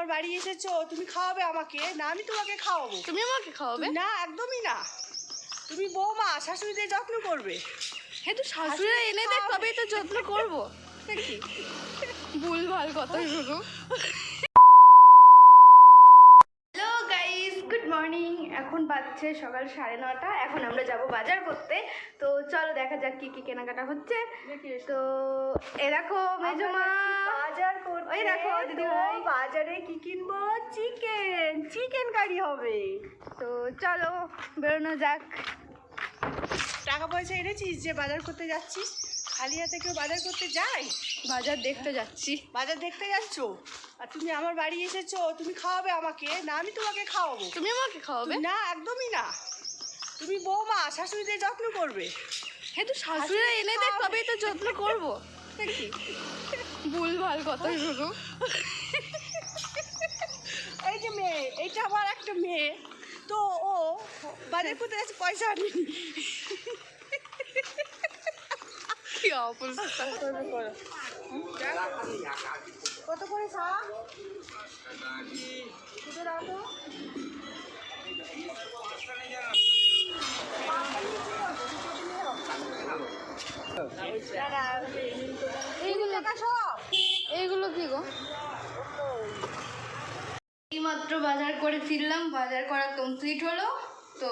আমার বাড়ি এসেছ তুমি খাওয়াবে আমাকে। না আমি তোমাকে খাওয়াবো। তুমি আমাকে খাওয়াবে? না একদমই না। তুমি বৌমা শাশুড়িদের যত্ন করবে। হ্যাঁ তো শাশুড়ি এনে দেখ তবেই তো যত্ন করব। নাকি? ভুল ভালো কথা শুরু হ্যালো গাইস গুড মর্নিং এখন বাজছে সকাল সাড়ে নটা। এখন আমরা যাব বাজার করতে। তো চলো দেখা যাক কি কি কেনাকাটা হচ্ছে। তো এ দেখো মেজমা বাজার করতে ওই দেখো তো দিদিভাই। বাজারে কি কিনবো? চিকেন। চিকেন কারি হবে। তো চলো বেরোনো যাক। টাকা পয়সা এনেছিস যে বাজার করতে যাচ্ছিস? খালি হাতে কেউ বাজার করতে যায় বাজার দেখতে যাচ্ছি। বাজার দেখতে যাচ্ছ? আর তুমি আমার বাড়ি এসেছ তুমি খাওয়াবে আমাকে। না আমি তোমাকে খাওয়াবো। তুমি আমাকে খাওয়াবে? না একদমই না। তুমি বৌমা শাশুড়িদের যত্ন করবে। হ্যাঁ তো শাশুড়ি এনে দেখ তবেই তো যত্ন করব। নাকি ভুল ভালো কথা। শুরু এই যে মেয়ে এইটা আমার একটা মেয়ে। তো ও বাজার করতে যাচ্ছে পয়সা কি অবস্থা? কত করে দুটো দাও তো। এইগুলো কি গো? এইমাত্র বাজার করে ফিরলাম, বাজার করা কমপ্লিট হলো। তো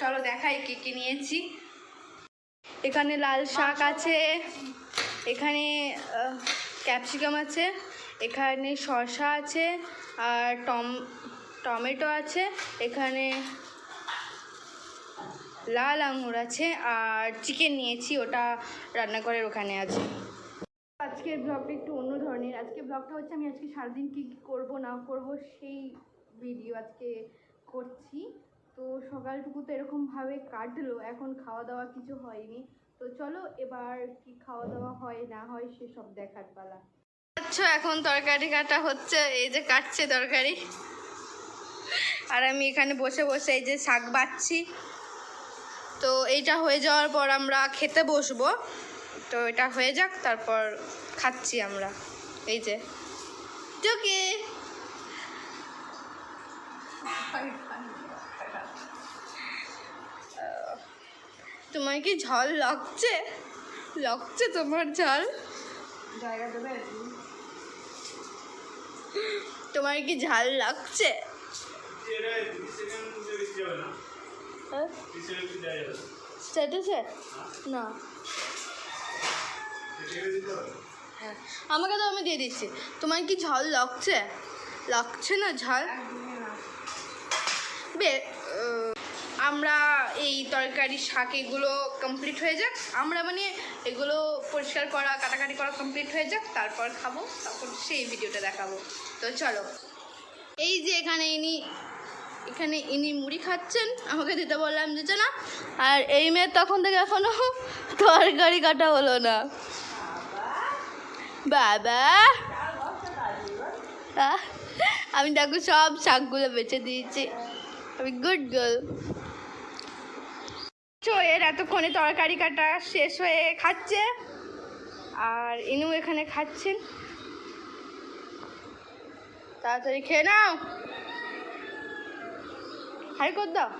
চলো দেখাই কি কি নিয়েছি। এখানে লাল শাক আছে, এখানে ক্যাপসিকাম আছে, এখানে শসা আছে, আর টম, টমেটো আছে, এখানে লাল আঙুর আছে আর চিকেন নিয়েছি ওটা রান্নাঘরের ওখানে আছে। আজকের ব্লগটা একটু অন্য ধরনের। আজকে ব্লগটা হচ্ছে আমি আজকে সারাদিন কী কী করব না করব সেই ভিডিও আজকে করছি। তো সকালটুকু তো এরকমভাবে কাটলো এখন খাওয়া দাওয়া কিছু হয়নি। তো চলো এবার কি খাওয়া দাওয়া হয় না হয় সেসব দেখার পালা। আচ্ছা এখন তরকারি কাটা হচ্ছে এই যে কাটছে তরকারি। আর আমি এখানে বসে বসে এই যে শাক বাচ্ছি তো এইটা হয়ে যাওয়ার পর আমরা খেতে বসবো। তো এটা হয়ে যাক তারপর খাচ্ছি আমরা। এই যে। টুকি তোমার কি ঝাল লাগছে? লাগছে তোমার ঝাল? তোমার কি ঝাল লাগছে? না। হ্যাঁ। আমাকে তো আমি দিয়ে দিচ্ছি। তোমার কি ঝাল লাগছে? লাগছে না ঝাল? বে আমরা এই তরকারি শাক এগুলো কমপ্লিট হয়ে যাক। আমরা মানে এগুলো পরিষ্কার করা, কাটাকাটি করা কমপ্লিট হয়ে যাক। তারপর খাব। তারপর সেই ভিডিওটা দেখাবো। তো চলো। এই যে এখানে ইনি এখানে ইনি মুড়ি খাচ্ছেন। আমাকে দিতে বললাম দিতে না। আর এই মেয়ের তখন থেকে এখনও তরকারি কাটা হলো না। বাবা! আমি দেখো সব শাকগুলো বেছে দিয়েছি। আমি গুড গার্ল এর এতক্ষণে তরকারি কাটা শেষ হয়ে খাচ্ছে। আর ইনু এখানে খাচ্ছেন। তাড়াতাড়ি খেয়ে নাও। হাই কর দাও।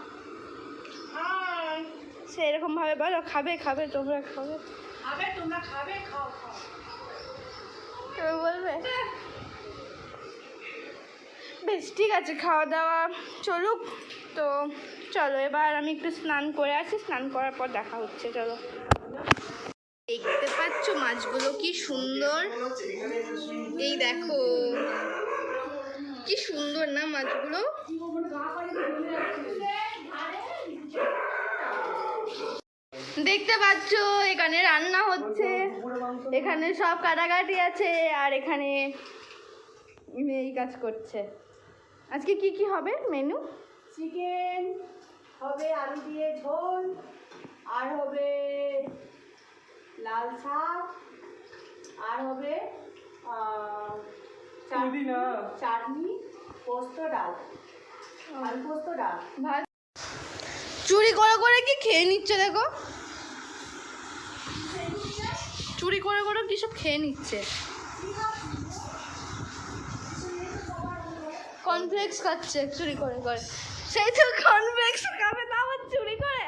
সে এরকমভাবে বলো খাবে খাবে তোমরা খাবে। খাবে তোমরা খাবে খাও খাও। বলবে বেশ ঠিক আছে খাওয়া দাওয়া চলুক। তো চলো এবার আমি একটু স্নান করে আসি। স্নান করার পর দেখা হচ্ছে চলো। দেখতে পাচ্ছ মাছগুলো কি সুন্দর? এই দেখো। কি সুন্দর না মাছগুলো? দেখতে পাচ্ছ, এখানে রান্না হচ্ছে। এখানে সব কাটাকাটি আছে, আর এখানে এই কাজ করছে। আজকে কি কি হবে মেনু? চিকেন, হবে আলু দিয়ে ঝোল, আর হবে লাল শাক, আর হবে চাটনি চাটনি পোস্ত ডাল। আলু পোস্ত ডাল। ভাত। চুরি করে করে কি খেয়ে নিচ্ছে দেখো? চুরি করে করে কি সব খেয়ে নিচ্ছে? কনফ্লেক্স খাচ্ছে চুরি করে করে। সেই তো কর্নফ্লেক্স খাবে না আবার চুরি করে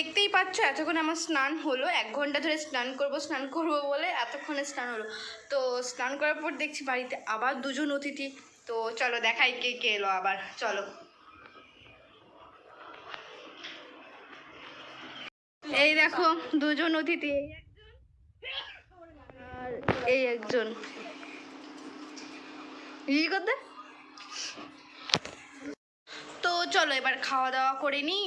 দেখতেই পাচ্ছ এতক্ষণ আমার স্নান হলো, এক ঘণ্টা ধরে স্নান করব স্নান করব বলে এতক্ষণে স্নান হলো। তো স্নান করার পর দেখছি বাড়িতে আবার দুজন অতিথি। তো চলো দেখাই কে কে এলো আবার, চলো। এই দেখো, দুজন অতিথি আর এই একজন। ই করতে? চলো এবার খাওয়া দাওয়া করে নিই।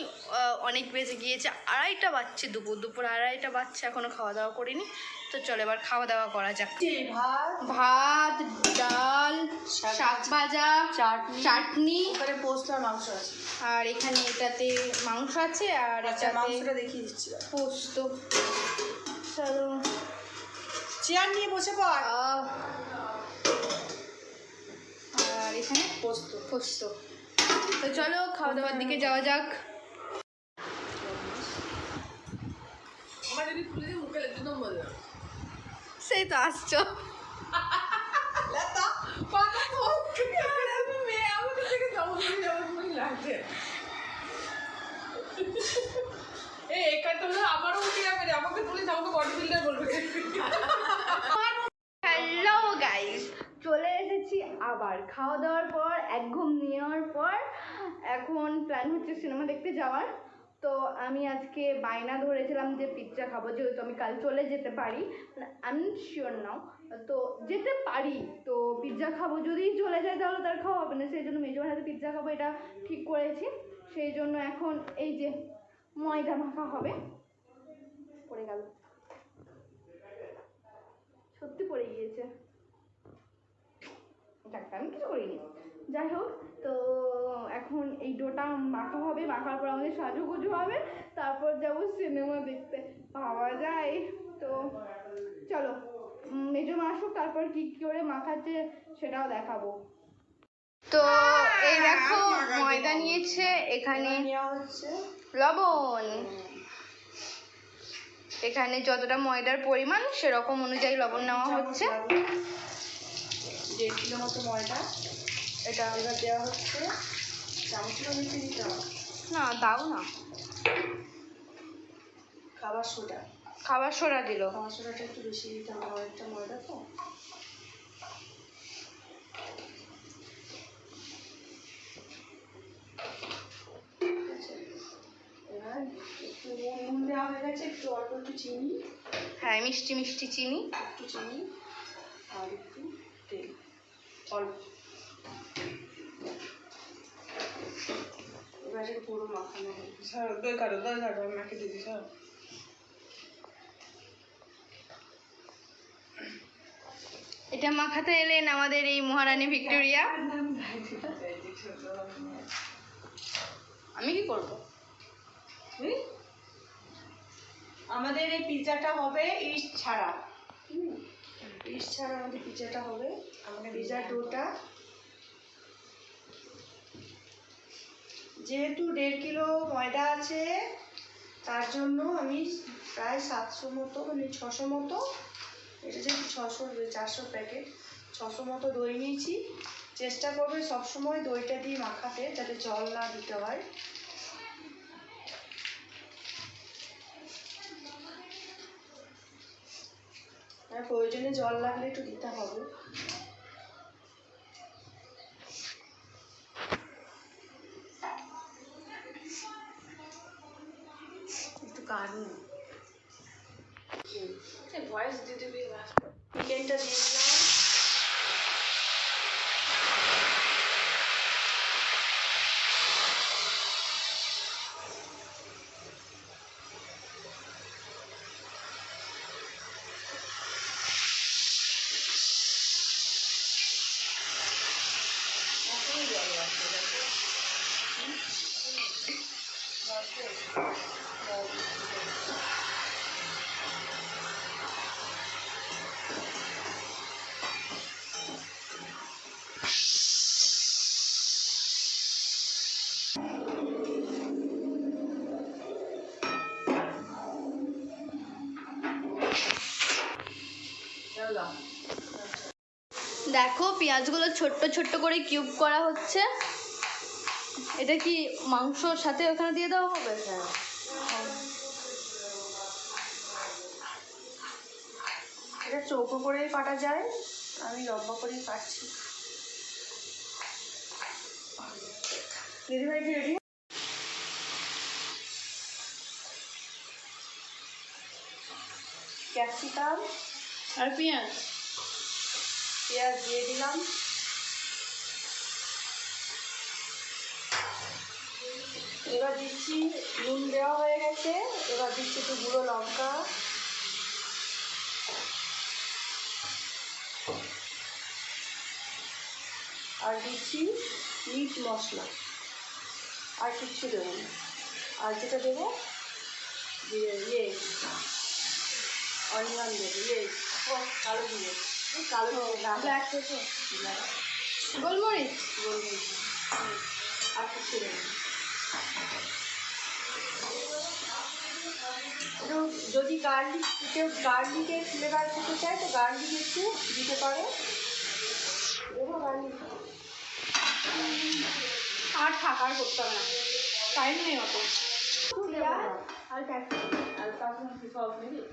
অনেক বেজে গিয়েছে আড়াইটা বাজছে দুপুর দুপুর আড়াইটা বাচ্চা এখনও খাওয়া দাওয়া করিনি তো চলো এবার খাওয়া দাওয়া করা যাক। ভাত? ভাত ডাল শাক ভাজা চাটনি। চাটনি। এখানে পোস্ত আর মাংস আছে। আর এখানে এটাতে মাংস আছে আর আচ্ছা এটাতে মাংসটা দেখিয়ে দিচ্ছি পোস্ত। চলো। চেয়ার নিয়ে বসে পড়। আর এখানে পোস্ত। পোস্ত। তো চলো খাওয়া দাওয়ার দিকে যাওয়া যাক। সেই তো আসছো। হ্যালো গাইস আবার খাওয়া দাওয়ার পর, এক ঘুম নেওয়ার পর, এখন প্ল্যান হচ্ছে সিনেমা দেখতে যাওয়ার। তো আমি আজকে বায়না ধরেছিলাম যে পিৎজা খাব, যেহেতু আমি কাল চলে যেতে পারি। আমি শিওর নাও তো যেতে পারি, তো পিৎজা খাব। যদি চলে যায় তাহলে তার খাওয়া হবে না। সেই জন্য মেজোর হাতে পিৎজা খাব, এটা ঠিক করেছি। সেই জন্য এখন এই যে ময়দা মাখা হবে। পড়ে গেল। সত্যি পড়ে গিয়েছে। যাক, আমি কিছু করিনি। যাই হোক তো এখন এই ডোটা মাখা হবে মাখার পর আমাদের সাজুগুজু হবে তারপর যাব সিনেমা দেখতে। পাওয়া যায়। তো চলো মেজো মা আসুক তারপর কি করে মাখাচ্ছে সেটাও দেখাবো। তো এই দেখো ময়দা নিয়েছে এখানে লবণ। এখানে যতটা ময়দার পরিমাণ সেরকম অনুযায়ী লবণ নেওয়া হচ্ছে। দেড় কিলো মতো ময়দা এটা এবার দেওয়া হচ্ছে চামচগুলো নিচে দিতে হবে না দাও না। খাবার সোডা। খাবার সোডা দিল। খাবার সোডাটা একটু বেশি দিতে হবে অনেকটা ময়দা তো। একটু নুন দেওয়া হয়ে গেছে একটু অল্প একটু চিনি। হ্যাঁ মিষ্টি মিষ্টি চিনি। একটু চিনি আর একটু তেল। অল্প। এবার এটা পুরো মাখানো হবে স্যার দই কাটো দই কাটো আমি মাখিয়ে দিয়েছি স্যার এটা মাখাতে এলেন আমাদের এই মহারানী ভিক্টোরিয়া। আমি কি করব? হুম? আমাদের এই পিৎজাটা হবে ইস্ট ছাড়া। ইস্ট ছাড়া আমাদের পিৎজাটা হবে। আমাদের পিৎজার ডোটা যেহেতু দেড় কিলো ময়দা আছে, তার জন্য আমি প্রায় সাতশো মতো মানে ছশো মতো, এটা যেহেতু ছশো, চারশো প্যাকেট, ছশো মতো দই নিয়েছি। চেষ্টা করবে সবসময় দইটা দিয়ে মাখাতে, যাতে জল না দিতে হয়। আর প্রয়োজনে জল লাগলে একটু দিতে হবে। একটু কাটুন ভয়েস দিবি চিকেনটা দিয়ে দেখো পেঁয়াজগুলো ছোট্ট ছোট্ট করে কিউব করা হচ্ছে। এটা কি মাংসর সাথে ওখানে দিয়ে দেওয়া হবে? এটা চৌকো করেই কাটা যায়। আমি লম্বা করেই কাটছি। দিদিভাই কি রেডি ক্যাপসিকাম আর পেঁয়াজ? পেঁয়াজ দিয়ে দিলাম। এবার দিচ্ছি নুন দেওয়া হয়ে গেছে। এবার দিচ্ছি একটু গুঁড়ো লঙ্কা। আর দিচ্ছি মিট মশলা। আর কিচ্ছু দেবো না। আর যেটা দেবো? ইয়ে। অনিয়ন দেবো ইয়ে। কালো দিয়ে। কালো গোলমরিচ। গোলমরিচ। আর কিছু দেবো না। যদি গার্লিক কেউ গার্লিকের ফ্লেভার খেতে চায় তো গার্লিক একটু দিতে পারে। আর থাকার করতে হবে না। টাইম নেই অত।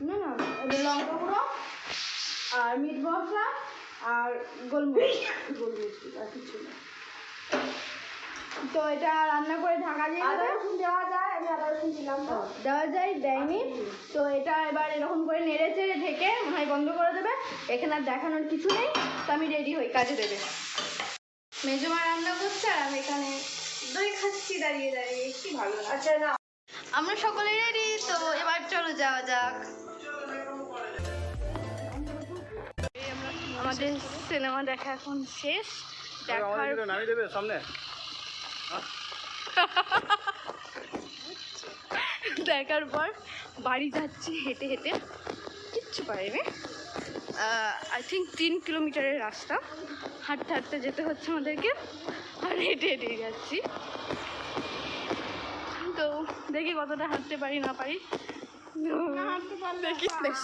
না না লঙ্কা গুঁড়ো আর মিট মশলা আর গোলমরিচ। গোলমরিচ আর কিছু না। তো এটা রান্না করে ঢাকা দিয়ে আদা দেবে। রসুন দেওয়া যায় আমি আদা রসুন দিলাম তো। দেওয়া যায় দেয়নি। তো এটা এবার এরকম করে নেড়ে চেড়ে ঢেকে ভাই বন্ধ করে দেবে। এখানে আর দেখানোর কিছু নেই তো আমি রেডি হই কাজে দেবে। মেজমা রান্না করছে আর আমি এখানে দই খাচ্ছি দাঁড়িয়ে দাঁড়িয়ে কি ভালো লাগে। আচ্ছা না আমরা সকলে রেডি তো এবার চলো যাওয়া যাক। আমাদের সিনেমা দেখা এখন শেষ। দেখার সামনে। দেখার পর বাড়ি যাচ্ছি হেঁটে হেঁটে। কিচ্ছু পাইনি আই থিঙ্ক তিন কিলোমিটারের রাস্তা। হাঁটতে হাঁটতে যেতে হচ্ছে আমাদেরকে। আর হেঁটে হেঁটে যাচ্ছি। তো দেখি কতটা হাঁটতে পারি না পারি। দেখি বেশ।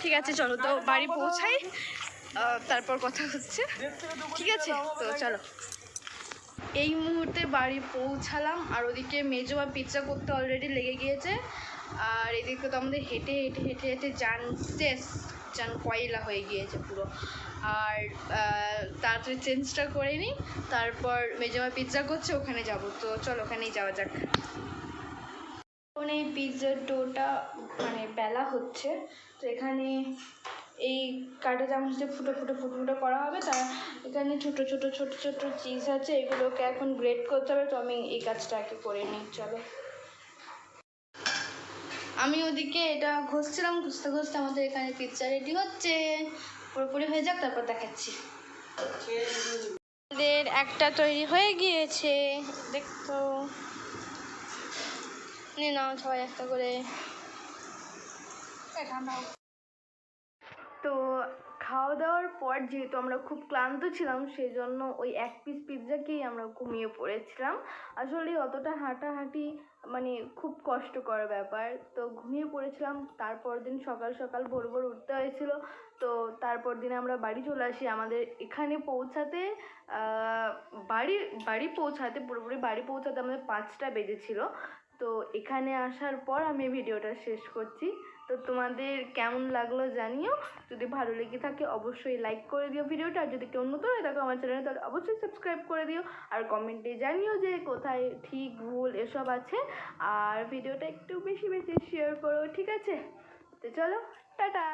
ঠিক আছে চলো। তো বাড়ি পৌঁছাই। তারপর কথা হচ্ছে। ঠিক আছে? তো চলো। এই মুহূর্তে বাড়ি পৌঁছালাম, আর ওদিকে মেজো বা পিৎজা করতে অলরেডি লেগে গিয়েছে। আর এদিকে তো আমাদের হেঁটে হেঁটে হেঁটে হেঁটে যান শেষ, যান কয়লা হয়ে গিয়েছে পুরো। আর তাড়াতাড়ি চেঞ্জটা করে নিই, তারপর মেজমা পিৎজা করছে, ওখানে যাব। তো চলো ওখানেই যাওয়া যাক। এই পিৎজার ডোটা মানে বেলা হচ্ছে, তো এখানে এই কাঁটা চামচ দিয়ে ফুটো ফুটো ফুটো ফুটো করা হবে। তার এখানে ছোট ছোট ছোট ছোট চিজ আছে, এগুলোকে এখন গ্রেট করতে হবে। তো আমি এই কাজটা আগে করে নিই, চলো। আমি ওদিকে এটা ঘষছিলাম, ঘষতে ঘষতে আমাদের এখানে পিৎজা রেডি হচ্ছে। পুরোপুরি হয়ে যাক, তারপর দেখাচ্ছি। আমাদের একটা তৈরি হয়ে গিয়েছে, দেখতো। নে নাও সবাই একটা করে। তো খাওয়া দাওয়ার পর যেহেতু আমরা খুব ক্লান্ত ছিলাম সেই জন্য ওই এক পিস পিৎজাকেই আমরা ঘুমিয়ে পড়েছিলাম। আসলে অতটা হাঁটাহাঁটি মানে খুব কষ্টকর ব্যাপার। তো ঘুমিয়ে পড়েছিলাম, তারপর দিন সকাল সকাল ভোর ভোর উঠতে হয়েছিল। তো তারপর দিন আমরা বাড়ি চলে আসি আমাদের এখানে পৌঁছাতে বাড়ি বাড়ি পৌঁছাতে, পুরোপুরি বাড়ি পৌঁছাতে আমাদের পাঁচটা বেজেছিল। তো এখানে আসার পর আমি ভিডিওটা শেষ করছি। তো তোমাদের কেমন লাগল জানিও। যদি ভালো লেগে থাকে অবশ্যই লাইক করে দিও ভিডিওটা। আর যদি কেউ নতুন হয়ে থাকো আমার চ্যানেলে তাহলে অবশ্যই সাবস্ক্রাইব করে দিও। আর কমেন্টে জানিও যে কোথায় ঠিক ভুল এসব আছে। আর ভিডিওটা একটু বেশি বেশি শেয়ার করো, ঠিক আছে? তো চলো, টাটা!